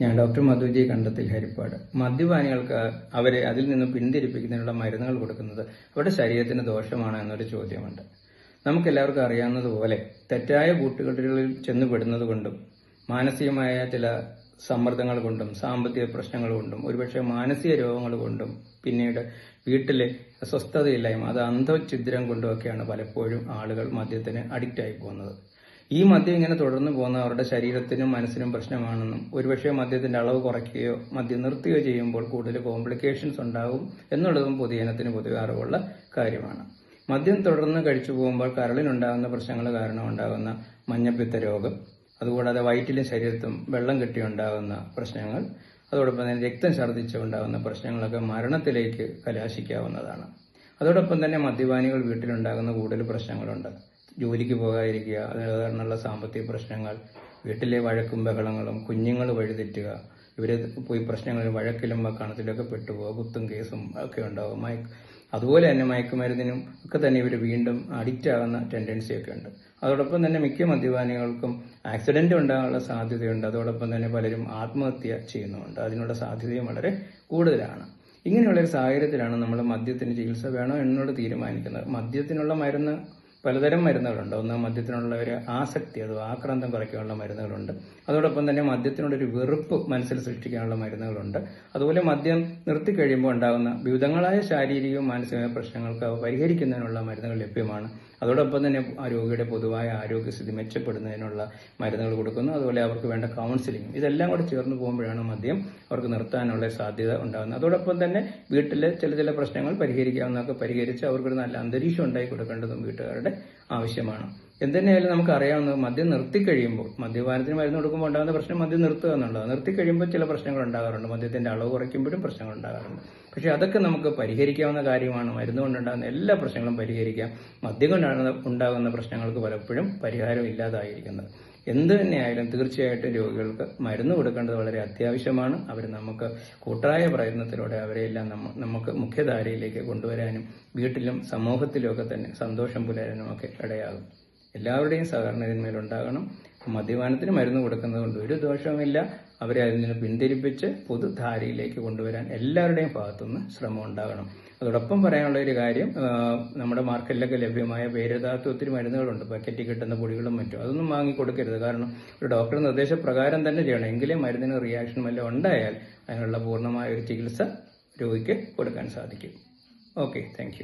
ഞാൻ ഡോക്ടർ മധുജി കണ്ടത്തിൽ ഹരിപ്പാട്. മദ്യപാനികൾക്ക് അവരെ അതിൽ നിന്നും പിന്തിരിപ്പിക്കുന്നതിനുള്ള മരുന്നുകൾ കൊടുക്കുന്നത് അവരുടെ ശരീരത്തിന് ദോഷമാണ് എന്നൊരു ചോദ്യമുണ്ട്. നമുക്കെല്ലാവർക്കും അറിയാവുന്നതുപോലെ തെറ്റായ കൂട്ടുകെട്ടുകളിൽ ചെന്നുപെടുന്നത് കൊണ്ടും മാനസികമായ ചില സമ്മർദ്ദങ്ങൾ കൊണ്ടും സാമ്പത്തിക പ്രശ്നങ്ങൾ കൊണ്ടും ഒരുപക്ഷെ മാനസിക രോഗങ്ങൾ കൊണ്ടും പിന്നീട് വീട്ടിലെ സ്വസ്ഥതയില്ലായ്മ അത് അന്ധഛിദ്രം കൊണ്ടുമൊക്കെയാണ് പലപ്പോഴും ആളുകൾ മദ്യത്തിന് അഡിക്റ്റായി പോകുന്നത്. ഈ മദ്യം ഇങ്ങനെ തുടർന്ന് പോകുന്ന അവരുടെ ശരീരത്തിനും മനസ്സിനും പ്രശ്നമാണെന്നും ഒരുപക്ഷെ മദ്യത്തിന്റെ അളവ് കുറയ്ക്കുകയോ മദ്യം നിർത്തുകയോ ചെയ്യുമ്പോൾ കൂടുതൽ കോംപ്ലിക്കേഷൻസ് ഉണ്ടാകും എന്നുള്ളതും പൊതുജനത്തിന് പൊതുവെ അറിവുള്ള കാര്യമാണ്. മദ്യം തുടർന്ന് കഴിച്ചു പോകുമ്പോൾ കരളിനുണ്ടാകുന്ന പ്രശ്നങ്ങൾ കാരണം ഉണ്ടാകുന്ന മഞ്ഞപ്പിത്ത രോഗം അതുകൂടാതെ വയറ്റിലും ശരീരത്തും വെള്ളം കെട്ടിയുണ്ടാകുന്ന പ്രശ്നങ്ങൾ അതോടൊപ്പം തന്നെ രക്തം ഛർദ്ദിച്ചുണ്ടാകുന്ന പ്രശ്നങ്ങളൊക്കെ മരണത്തിലേക്ക് കലാശിക്കാവുന്നതാണ്. അതോടൊപ്പം തന്നെ മദ്യപാനികൾ വീട്ടിലുണ്ടാകുന്ന കൂടുതൽ പ്രശ്നങ്ങളുണ്ട്. ജോലിക്ക് പോകാതിരിക്കുക അതുകാരണമുള്ള സാമ്പത്തിക പ്രശ്നങ്ങൾ വീട്ടിലെ വഴക്കും ബഹളങ്ങളും കുഞ്ഞുങ്ങൾ വഴിതെറ്റുക ഇവർ പോയി പ്രശ്നങ്ങളിൽ വഴക്കിലും വക്കാണത്തിലൊക്കെ പെട്ടുപോകുക കുത്തും കേസും ഒക്കെ ഉണ്ടാകും മയക്ക് അതുപോലെ തന്നെ മയക്കുമരുന്നിനും ഒക്കെ തന്നെ ഇവർ വീണ്ടും അഡിക്റ്റ് ആകുന്ന ടെൻഡൻസി ഒക്കെ ഉണ്ട്. അതോടൊപ്പം തന്നെ മിക്ക മദ്യപാനികൾക്കും ആക്സിഡന്റ് ഉണ്ടാകാനുള്ള സാധ്യതയുണ്ട്. അതോടൊപ്പം തന്നെ പലരും ആത്മഹത്യ ചെയ്യുന്നുമുണ്ട്. അതിനുള്ള സാധ്യതയും വളരെ കൂടുതലാണ്. ഇങ്ങനെയുള്ള ഒരു സാഹചര്യത്തിലാണ് നമ്മൾ മദ്യത്തിന് ചികിത്സ വേണോ എന്നോട് തീരുമാനിക്കുന്നത്. മദ്യത്തിനുള്ള മരുന്ന് പലതരം മരുന്നുകളുണ്ട്. ഒന്ന് മദ്യത്തിനുള്ള ഒരു ആസക്തി അഥവാ ആക്രാന്തം കുറയ്ക്കാനുള്ള മരുന്നുകളുണ്ട്. അതോടൊപ്പം തന്നെ മദ്യത്തിനുള്ള ഒരു വെറുപ്പ് മനസ്സിൽ സൃഷ്ടിക്കാനുള്ള മരുന്നുകളുണ്ട്. അതുപോലെ മദ്യം നിർത്തിക്കഴിയുമ്പോൾ ഉണ്ടാകുന്ന വിവിധങ്ങളായ ശാരീരികവും മാനസികമായ പ്രശ്നങ്ങൾക്ക് പരിഹരിക്കുന്നതിനുള്ള മരുന്നുകൾ ലഭ്യമാണ്. അതോടൊപ്പം തന്നെ ആ രോഗിയുടെ പൊതുവായ ആരോഗ്യസ്ഥിതി മെച്ചപ്പെടുന്നതിനുള്ള മരുന്നുകൾ കൊടുക്കുന്നു. അതുപോലെ അവർക്ക് വേണ്ട കൗൺസിലിംഗ് ഇതെല്ലാം കൂടെ ചേർന്ന് പോകുമ്പോഴാണ് മദ്യം അവർക്ക് നിർത്താനുള്ള സാധ്യത ഉണ്ടാകുന്നത്. അതോടൊപ്പം തന്നെ വീട്ടിലെ ചില ചില പ്രശ്നങ്ങൾ പരിഹരിക്കാവുന്നതൊക്കെ പരിഹരിച്ച് അവർക്കൊരു നല്ല അന്തരീക്ഷം ഉണ്ടായി കൊടുക്കേണ്ടതും വീട്ടുകാരുടെ ആവശ്യമാണ്. എന്തുതന്നെയായാലും നമുക്ക് അറിയാവുന്നത് മദ്യം നിർത്തി കഴിയുമ്പോൾ മദ്യപാനത്തിന് മരുന്ന് കൊടുക്കുമ്പോൾ ഉണ്ടാകുന്ന പ്രശ്നം മദ്യം നിർത്തുക എന്നുള്ളത് നിർത്തിക്കഴിയുമ്പോൾ ചില പ്രശ്നങ്ങൾ ഉണ്ടാകാറുണ്ട്. മദ്യത്തിന്റെ അളവ് കുറയ്ക്കുമ്പോഴും പ്രശ്നങ്ങൾ ഉണ്ടാകാറുണ്ട്. പക്ഷെ അതൊക്കെ നമുക്ക് പരിഹരിക്കാവുന്ന കാര്യമാണ്. മരുന്ന് കൊണ്ടുണ്ടാകുന്ന എല്ലാ പ്രശ്നങ്ങളും പരിഹരിക്കാം. മദ്യം കൊണ്ടാണ് ഉണ്ടാകുന്ന പ്രശ്നങ്ങൾക്ക് പലപ്പോഴും പരിഹാരം ഇല്ലാതായിരിക്കുന്നത്. എന്ത് തന്നെയായാലും തീർച്ചയായിട്ടും രോഗികൾക്ക് മരുന്ന് കൊടുക്കേണ്ടത് വളരെ അത്യാവശ്യമാണ്. അവർ നമുക്ക് കൂട്ടായ പ്രയത്നത്തിലൂടെ അവരെയെല്ലാം നമ്മ നമുക്ക് മുഖ്യധാരയിലേക്ക് കൊണ്ടുവരാനും വീട്ടിലും സമൂഹത്തിലും ഒക്കെ തന്നെ സന്തോഷം പുലരാനും ഒക്കെ ഇടയാകും. എല്ലാവരുടെയും സഹകരണത്തിന്മേലുണ്ടാകണം മദ്യപാനത്തിന് മരുന്ന് കൊടുക്കുന്നത് കൊണ്ട് ഒരു ദോഷവുമില്ല. അവരെ അതിൽ നിന്ന് പിന്തിരിപ്പിച്ച് പൊതുധാരയിലേക്ക് കൊണ്ടുവരാൻ എല്ലാവരുടെയും ഭാഗത്തുനിന്ന് ശ്രമം ഉണ്ടാകണം. അതോടൊപ്പം പറയാനുള്ള ഒരു കാര്യം നമ്മുടെ മാർക്കറ്റിലൊക്കെ ലഭ്യമായ പേരെഴുതാത്ത ഒത്തിരി മരുന്നുകളുണ്ട്. പാക്കറ്റിൽ കിട്ടുന്ന പൊടികളും മറ്റും. അതൊന്നും വാങ്ങി കൊടുക്കരുത് കാരണം ഒരു ഡോക്ടർ നിർദ്ദേശപ്രകാരം തന്നെ ചെയ്യണം. എങ്കിലേ മരുന്നിന് റിയാക്ഷൻ വല്ലതും ഉണ്ടായാൽ അതിനുള്ള പൂർണമായ ഒരു ചികിത്സ രോഗിക്ക് കൊടുക്കാൻ സാധിക്കും. Okay thank